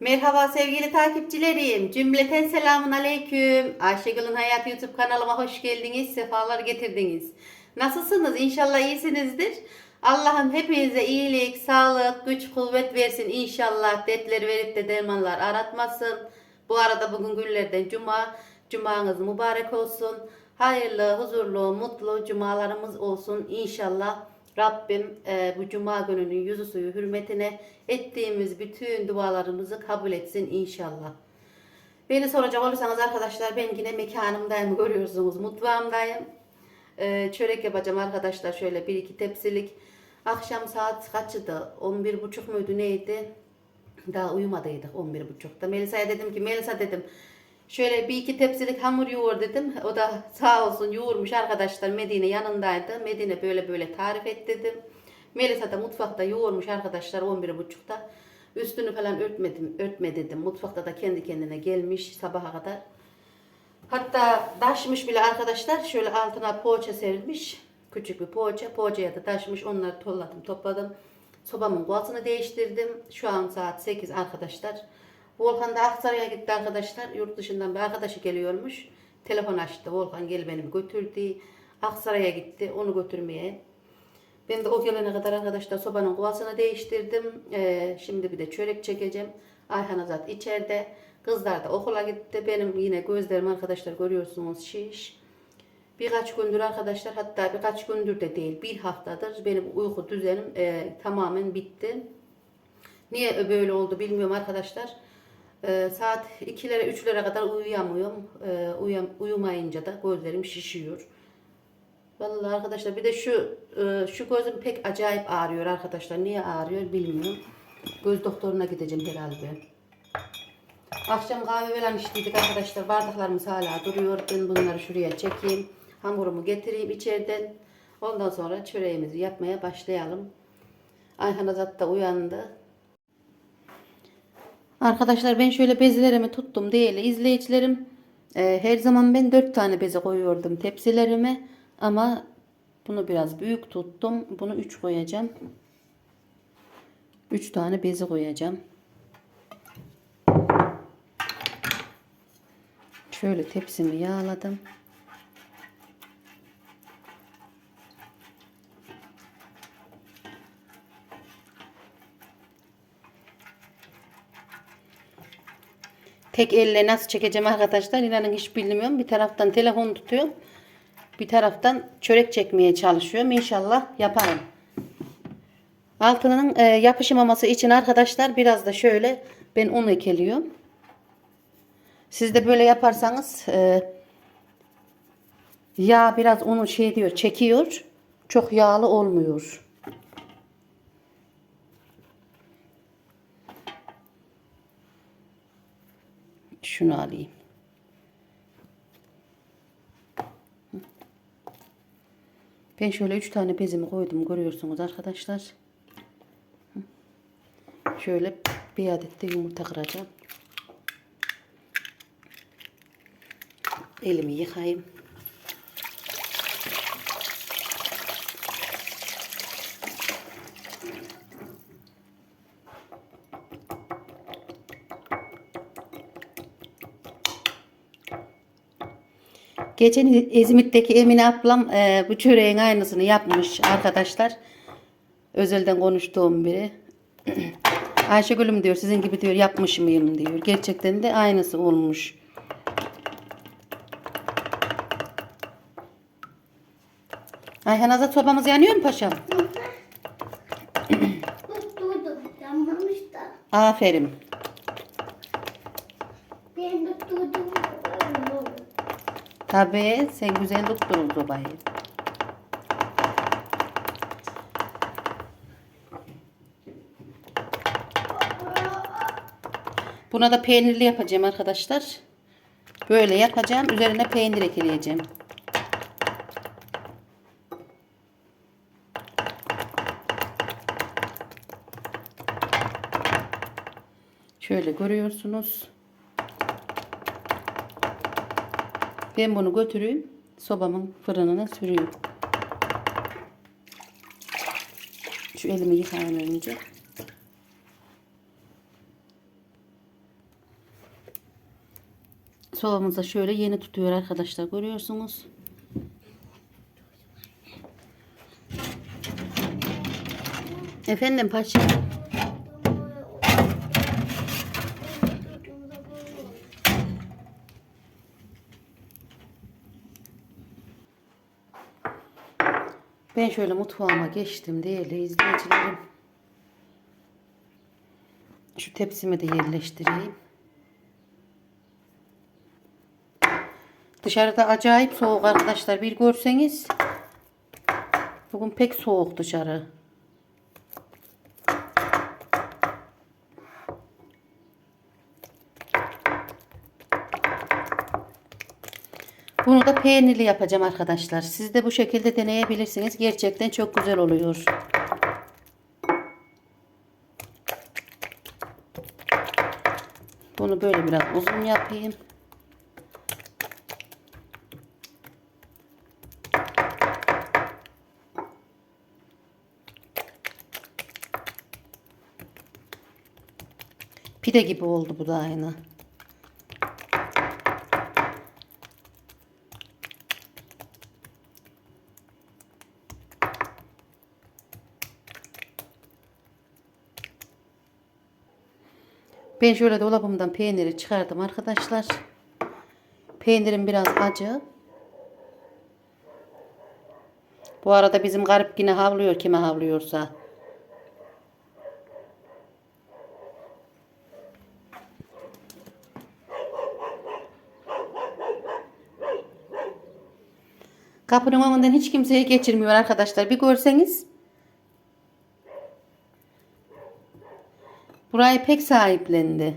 Merhaba sevgili takipçilerim. Cümleten selamun aleyküm. Ayşegül'ün Hayat YouTube kanalıma hoş geldiniz. Sefalar getirdiniz. Nasılsınız? İnşallah iyisinizdir. Allah'ım hepinize iyilik, sağlık, güç, kuvvet versin inşallah. Dertleri verip de dermanlar aratmasın. Bu arada bugün günlerden cuma. Cumanız mübarek olsun. Hayırlı, huzurlu, mutlu cumalarımız olsun inşallah. Rabbim e, bu cuma gününün yüzü suyu hürmetine ettiğimiz bütün dualarımızı kabul etsin inşallah. Beni soracak olursanız arkadaşlar ben yine mekanımdayım görüyorsunuz mutfağımdayım. E, çörek yapacağım arkadaşlar şöyle bir iki tepsilik. Akşam saat kaçıydı? 11 buçuk muydu neydi? Daha uyumadıydık 11 buçukta. Melisa'ya dedim ki Melisa dedim Şöyle bir iki tepsilik hamur yoğur dedim. O da sağ olsun yoğurmuş arkadaşlar. Medine yanındaydı. Medine böyle böyle tarif et dedim. Melisa da mutfakta yoğurmuş arkadaşlar 11.30'da. Üstünü falan örtmedim, örtme dedim. Mutfakta da kendi kendine gelmiş sabaha kadar. Hatta taşmış bile arkadaşlar. Şöyle altına poğaça serilmiş. Küçük bir poğaça. Poğaçaya da taşmış. Onları tolladım, topladım. Sobamın kovasını değiştirdim. Şu an saat 8 arkadaşlar. Volkan da Aksaray'a gitti arkadaşlar. Yurt dışından bir arkadaşı geliyormuş. Telefon açtı. Volkan gel beni götürdü. Aksaray'a gitti. Onu götürmeye. Ben de o gelene kadar arkadaşlar sobanın kovasını değiştirdim. Ee, şimdi bir de çörek çekeceğim. Ayhan Azat içeride. Kızlar da okula gitti. Benim yine gözlerim arkadaşlar görüyorsunuz şiş. Birkaç gündür arkadaşlar hatta birkaç gündür de değil bir haftadır benim uyku düzenim e, tamamen bitti. Niye böyle oldu bilmiyorum arkadaşlar. Ee, saat 2'lere 3'lere kadar uyuyamıyorum. Ee, uyuyam, uyumayınca da gözlerim şişiyor. Vallahi arkadaşlar bir de şu e, şu gözüm pek acayip ağrıyor arkadaşlar. Niye ağrıyor bilmiyorum. Göz doktoruna gideceğim herhalde. Akşam kahve falan içtiydik arkadaşlar. Bardaklarımız hala duruyor. Ben bunları şuraya çekeyim. Hamurumu getireyim içeriden. Ondan sonra çöreğimizi yapmaya başlayalım. Ayhan Azat da uyandı. Arkadaşlar ben şöyle bezelerimi tuttum değil izleyicilerim. e, her zaman ben 4 tane beze koyuyordum tepsilerime. Ama bunu biraz büyük tuttum. Bunu 3 koyacağım. 3 tane beze koyacağım. Şöyle tepsimi yağladım. Tek elle nasıl çekeceğim arkadaşlar inanın hiç bilmiyorum. Bir taraftan telefon tutuyorum. Bir taraftan çörek çekmeye çalışıyorum. İnşallah yaparım. Altının e, yapışmaması için arkadaşlar biraz da şöyle ben un ekeliyorum. Siz de böyle yaparsanız e, yağ biraz unu şey diyor çekiyor. Çok yağlı olmuyor. Şunu alayım. Ben şöyle üç tane bezimi koydum görüyorsunuz arkadaşlar. Şöyle bir adet de yumurta kıracağım. Elimi yıkayayım. Geçen İzmit'teki Emine ablam e, bu çöreğin aynısını yapmış arkadaşlar. Özelden konuştuğum biri. Ayşegül'üm diyor sizin gibi diyor yapmış mıyım diyor. Gerçekten de aynısı olmuş. Ayhan Azat sobamız yanıyor mu paşam? Tutturdum. Yanmamış da. Aferin. Ben tutturdum. Tabii sen güzel tutturun sobayı. Buna da peynirli yapacağım arkadaşlar. Böyle yapacağım. Üzerine peynir ekleyeceğim. Şöyle görüyorsunuz. Ben bunu götüreyim. Sobamın fırınına süreyim. Şu elimi yıkayayım önce. Sobamıza şöyle yeni tutuyor arkadaşlar. Görüyorsunuz. Efendim paşa. Ben şöyle mutfağıma geçtim değerli izleyicilerim. Şu tepsimi de yerleştireyim. Dışarıda acayip soğuk arkadaşlar. Bir görseniz. Bugün pek soğuk dışarı. Bunu da peynirli yapacağım arkadaşlar. Siz de bu şekilde deneyebilirsiniz. Gerçekten çok güzel oluyor. Bunu böyle biraz uzun yapayım. Pide gibi oldu bu da aynı. Ben şöyle dolabımdan peyniri çıkardım arkadaşlar. Peynirim biraz acı. Bu arada bizim garip yine havlıyor kime havlıyorsa. Kapının önünden hiç kimseye geçirmiyor arkadaşlar. Bir görseniz. Burayı pek sahiplendi.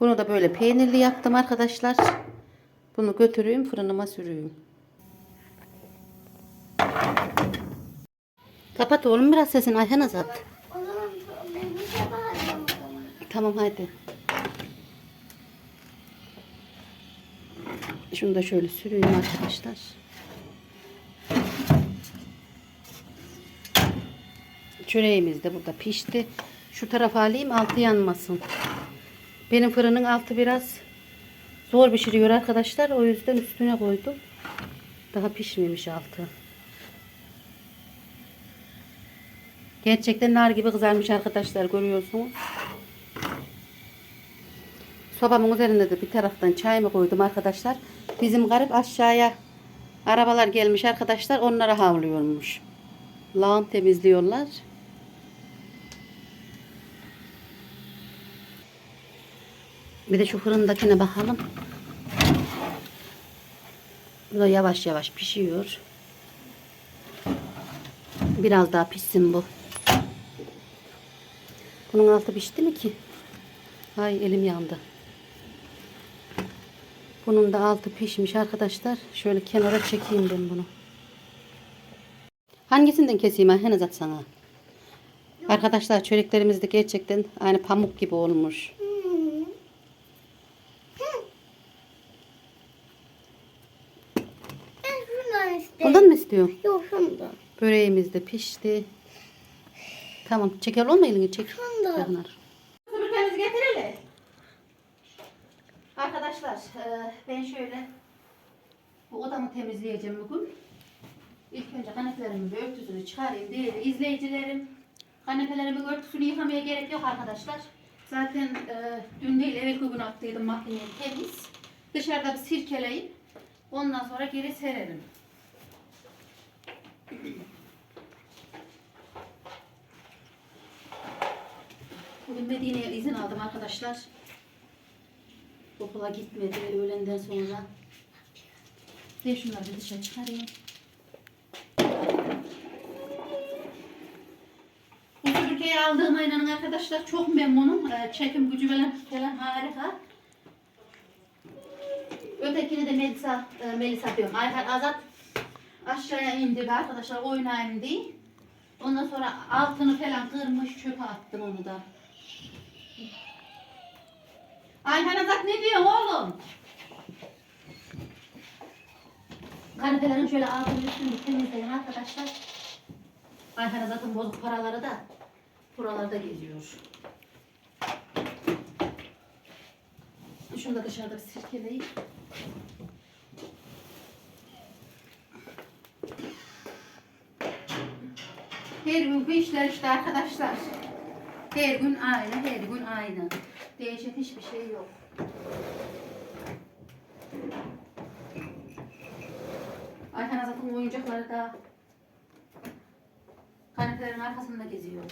Bunu da böyle peynirli yaptım arkadaşlar. Bunu götüreyim fırınıma süreyim. Kapat oğlum biraz sesini Ayhan Azat. O zaman ben bir şey bağıracağım o zaman. Tamam hadi. Şunu da şöyle süreyim arkadaşlar. Çöreğimiz de burada pişti. Şu tarafa alayım altı yanmasın. Benim fırının altı biraz zor pişiriyor arkadaşlar. O yüzden üstüne koydum. Daha pişmemiş altı. Gerçekten nar gibi kızarmış arkadaşlar görüyorsunuz. Sobamın üzerinde de bir taraftan çayımı koydum arkadaşlar. Bizim garip aşağıya arabalar gelmiş arkadaşlar. Onlara havlıyormuş. Lağım temizliyorlar. Bir de şu fırındakine bakalım. Bu da yavaş yavaş pişiyor. Biraz daha pişsin bu. Bunun altı pişti mi ki? Ay elim yandı. Bunun da altı pişmiş arkadaşlar. Şöyle kenara çekeyim ben bunu. Hangisinden keseyim Ayhan Azat sana? Arkadaşlar çöreklerimiz de gerçekten aynı pamuk gibi olmuş. Bundan mı istiyorsun? Yok şundan. Böreğimiz de pişti. Tamam çeker olma elini çek. Şundan. Arkadaşlar e, ben şöyle bu odamı temizleyeceğim bugün. İlk önce kanepelerimin bir örtüsünü çıkarayım değerli izleyicilerim. Kanepelerimin örtüsünü yıkamaya gerek yok arkadaşlar. Zaten e, dün değil evvel gün attıydım makineye temiz. Dışarıda bir sirkeleyip ondan sonra geri sererim. Bugün Medine'ye izin aldım arkadaşlar. Okula gitmedi öğlenden sonra. Ben şunları bir dışarı çıkarayım. Bu Türkiye'ye aldığıma inanın arkadaşlar çok memnunum. Ee, Çekim gücü falan, falan harika. Ötekini de Melisa, e, Melisa diyorum. Ayhan Azat aşağıya indi be arkadaşlar oynayayım diye. Ondan sonra altını falan kırmış çöpe attım onu da. Ayhan Azat ne diyorsun oğlum? Kanepelerin şöyle altını üstünü temizleyin arkadaşlar. Ayhan Azat'ın bozuk paraları da buralarda geziyor. Şunu da dışarıda bir sirkeleyip. Her günkü işler işte arkadaşlar. Her gün aynı, her gün aynı. Değişen hiçbir şey yok. Ayhan Azat'ın oyuncakları da kanepelerin arkasında geziyor.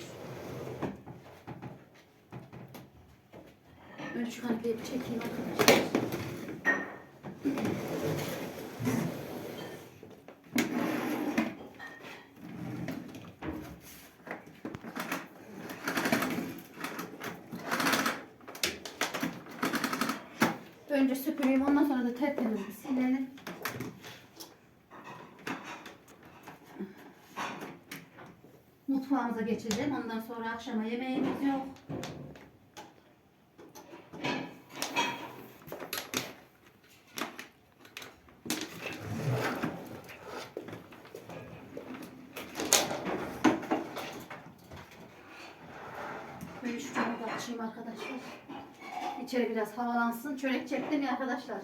Önce şu kanepeyi çekeyim arkadaşlar. Önce süpüreyim ondan sonra da tertemiz silelim. Mutfağımıza geçelim. Ondan sonra akşama yemeğimiz yok. Böyle şu camı da açayım arkadaşlar. İçeri biraz havalansın. Çörek çektim ya arkadaşlar.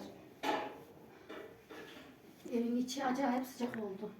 Evin içi acayip sıcak oldu.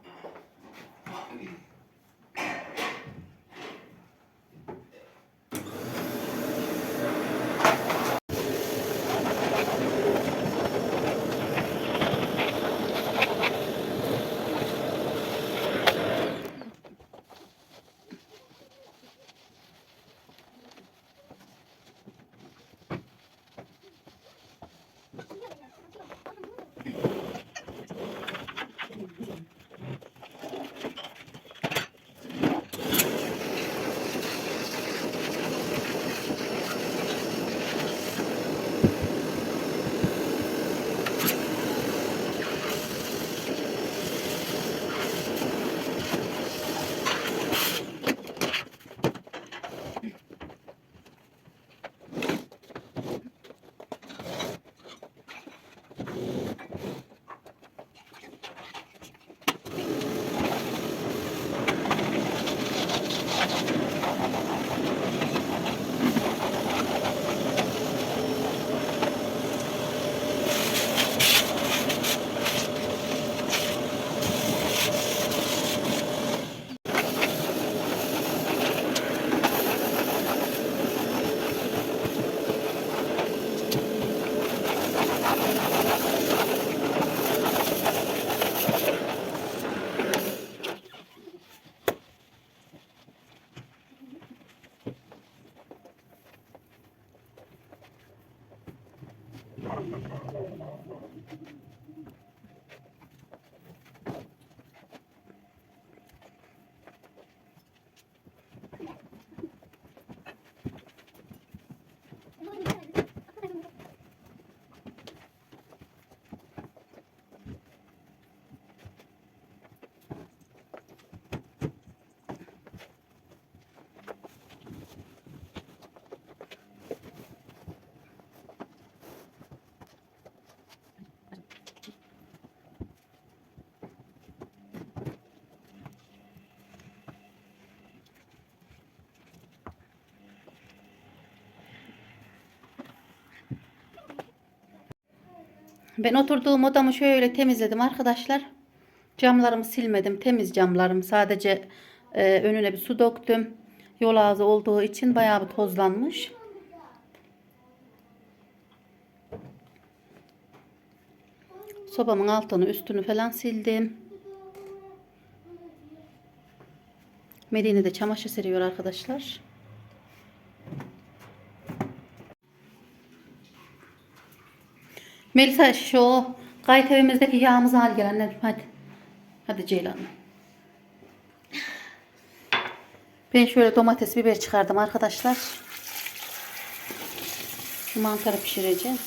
Ben oturduğum odamı şöyle temizledim arkadaşlar. Camlarımı silmedim. Temiz camlarım. Sadece e, önüne bir su döktüm. Yol ağzı olduğu için bayağı bir tozlanmış. Sobamın altını üstünü falan sildim. Medine de çamaşır seriyor arkadaşlar. Melisa şu kayıt evimizdeki yağımızı al gel hadi. Hadi Ceylan. Ben şöyle domates biber çıkardım arkadaşlar. Mantarı pişireceğim.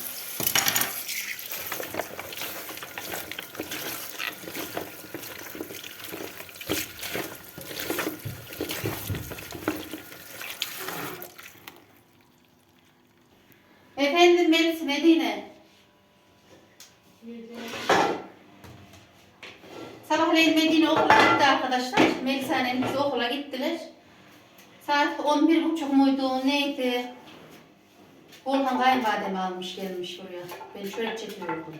Efendim Melis Medine. Sabahleyin Medine okula gitti arkadaşlar. Melis annemiz okula gittiler. Saat 11.30 muydu neydi? Volkan kayınvalidemi almış gelmiş buraya. Ben şöyle çekiyordum.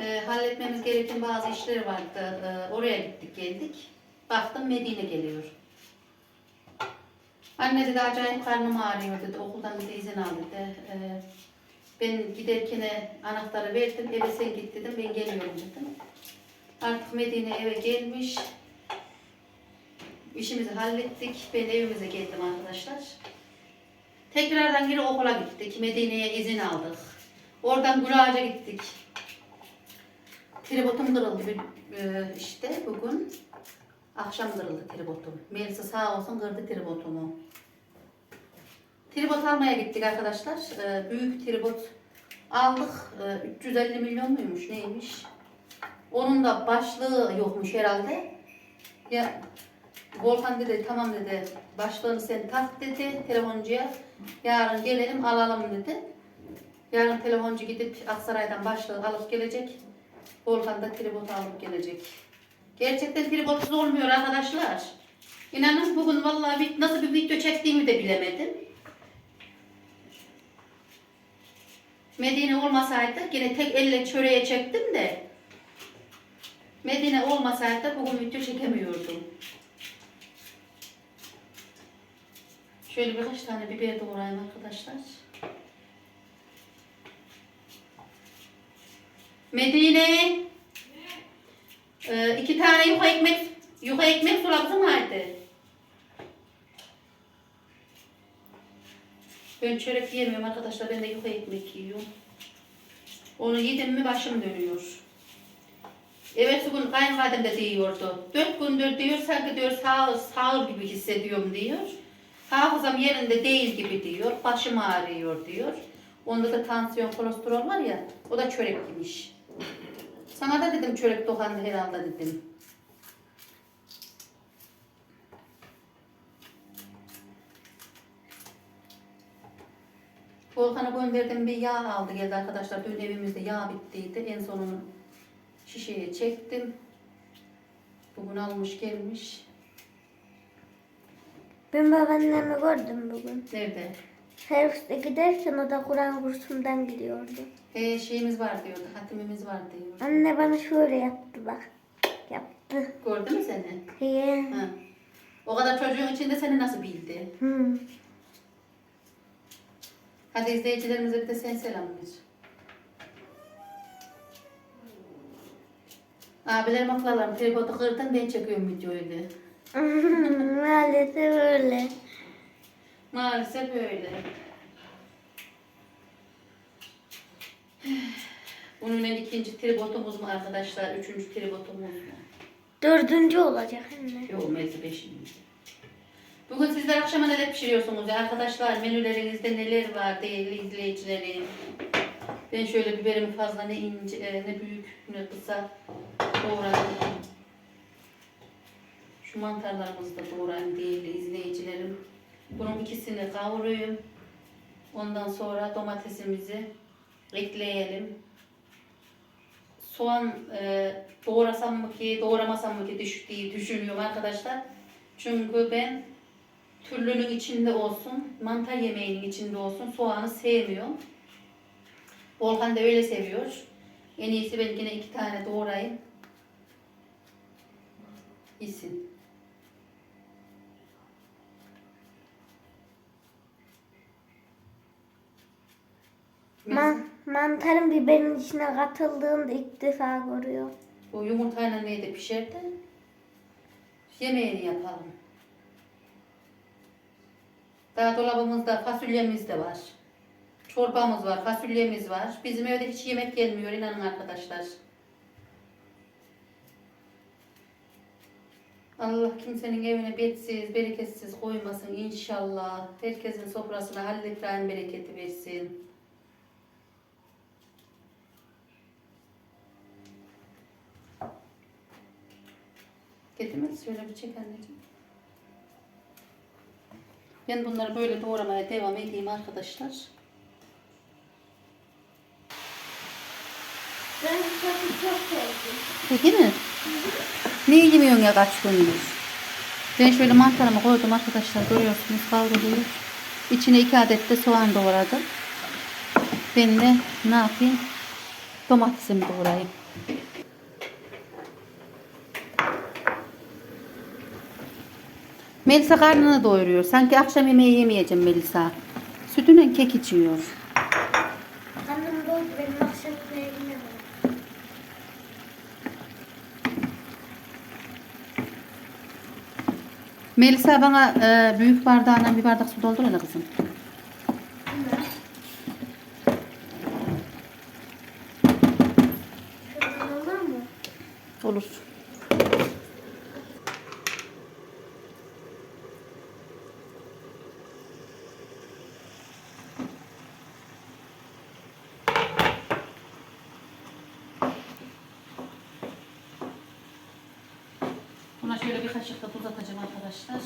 Ee, halletmemiz gereken bazı işleri vardı. Ee, oraya gittik geldik. Baktım Medine geliyor. Anne dedi acayip karnım ağrıyor dedi. Okuldan dedi izin al dedi. Ee, ben giderken anahtarı verdim. Eve sen git dedim. Ben geliyorum dedim. Artık Medine eve gelmiş. İşimizi hallettik. Ben evimize geldim arkadaşlar. Tekrardan geri okula gittik. Medine'ye izin aldık. Oradan Gülağaç'a gittik. Tribotum kırıldı e, işte bugün. Akşam kırıldı tribotum. Melisa sağ olsun kırdı tribotumu. Tribot almaya gittik arkadaşlar. E, büyük tribot aldık. E, 350 milyon muymuş neymiş? Onun da başlığı yokmuş herhalde. Ya Volkan dedi tamam dedi başlığını sen tak dedi telefoncuya. Yarın gelelim alalım dedi. Yarın telefoncu gidip Aksaray'dan başlığı alıp gelecek. Volkan da tribot alıp gelecek. Gerçekten tribotsuz olmuyor arkadaşlar. İnanın bugün vallahi nasıl bir video çektiğimi de bilemedim. Medine olmasaydı yine tek elle çöreğe çektim de Medine olmasaydı bugün video çekemiyordum. Şöyle birkaç tane biber doğrayayım arkadaşlar. Medine. Ee, iki tane yuka ekmek, yuka ekmek sulattım hadi. Ben çörek yemiyorum arkadaşlar. Ben de yuka ekmek yiyorum. Onu yedim mi başım dönüyor. Evet bugün kayınvalidem de diyordu. Dört gündür diyor sanki diyor sağ, sağır gibi hissediyorum diyor. Hafızam yerinde değil gibi diyor. Başım ağrıyor diyor. Onda da tansiyon, kolesterol var ya. O da çörek yemiş. Sana da dedim çörek dokandı herhalde dedim. Volkan'a gönderdim bir yağ aldı geldi arkadaşlar. Dün evimizde yağ bittiydi. En sonunu şişeye çektim. Bugün almış gelmiş. Ben babaannemi gördüm bugün. Nerede? Serviste giderken o da Kur'an kursundan gidiyordu. E, şeyimiz var diyordu. Hatimimiz var diyor. Anne bana şöyle yaptı bak. Yaptı. Gördü mü seni? He. Ha. O kadar çocuğun içinde seni nasıl bildi? Hı. Hadi izleyicilerimize bir de sen selam ver. Abilerim haklılar. Tripodu kırdın ben çekiyorum videoyu de. Maalesef öyle. Maalesef öyle. Bunun en ikinci tribotumuz mu arkadaşlar? Üçüncü tribotumuz mu? Dördüncü olacak anne. Yok mezi beşinci. Bugün sizler akşama neler pişiriyorsunuz ya arkadaşlar? Menülerinizde neler var değerli izleyicilerim? Ben şöyle biberimi fazla ne ince e, ne büyük ne kısa doğradım. Şu mantarlarımızı da doğrayayım değerli izleyicilerim. Bunun ikisini kavuruyorum. Ondan sonra domatesimizi ekleyelim. Soğan e, doğrasam mı ki, doğramasam mı ki düş, diye düşünüyorum arkadaşlar. Çünkü ben türlünün içinde olsun, mantar yemeğinin içinde olsun soğanı sevmiyorum. Volkan da öyle seviyor. En iyisi ben yine iki tane doğrayayım. Yesin. Man mantarın biberin içine katıldığında ilk defa görüyor. O yumurtayla neydi pişerdi? Yemeğini yapalım. Daha dolabımızda fasulyemiz de var. Çorbamız var, fasulyemiz var. Bizim evde hiç yemek gelmiyor inanın arkadaşlar. Allah kimsenin evine betsiz, bereketsiz koymasın inşallah. Herkesin sofrasına Halil İbrahim bereketi versin. Getirmez şöyle bir çek anneciğim. Ben bunları böyle doğramaya devam edeyim arkadaşlar. Ben sosu çok sevdim. Peki mi? Niye yemiyorsun ya kaç gündür? Ben şöyle mantarımı koydum arkadaşlar görüyorsunuz kavruluyor. İçine iki adet de soğan doğradım. Ben de ne yapayım? Domatesimi doğrayayım. Melisa karnını doyuruyor. Sanki akşam yemeği yemeyeceğim Melisa. Sütüyle kek içiyor. Annem doydu benim akşam yemeğim. Melisa bana e, büyük bardağına bir bardak su doldur hele kızım. Olur şöyle bir kaşık da tuz atacağım arkadaşlar.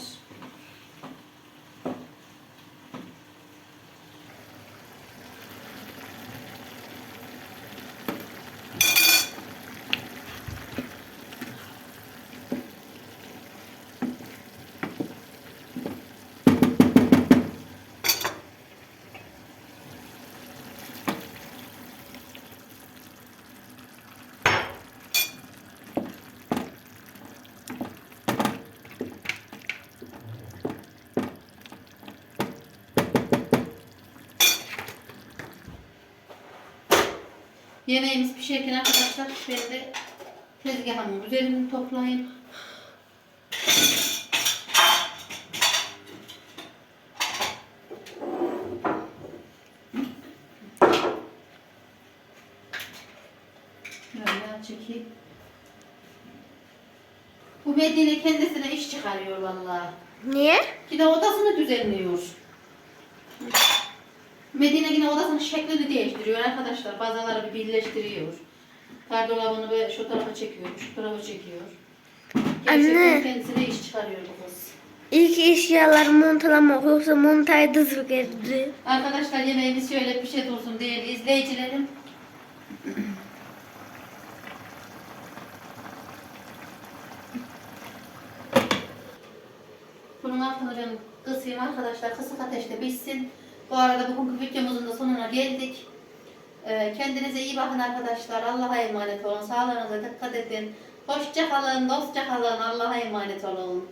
Yemeğimiz pişerken arkadaşlar ben de tezgahımın üzerini toplayayım. Böyle çekeyim. Bu Medine kendisine iş çıkarıyor vallahi. Niye? Yine odasını düzenliyor. Medine yine odasının şeklini değiştiriyor arkadaşlar. Bazaları bir birleştiriyor. Gardırobunu böyle şu tarafa çekiyor, şu tarafa çekiyor. Gerçekten Anne. kendisine iş çıkarıyor bu kız. İlk eşyaları montalamak yoksa montayda geldi. Arkadaşlar yemeğimiz şöyle bir şey dursun değerli izleyicilerim. Bunun altını ben kısayım arkadaşlar. Kısık ateşte pişsin. Bu arada bugünkü videomuzun da sonuna geldik. Ee, Kendinize iyi bakın arkadaşlar. Allah'a emanet olun. Sağlığınıza dikkat edin. Hoşça kalın, dostça kalın. Allah'a emanet olun.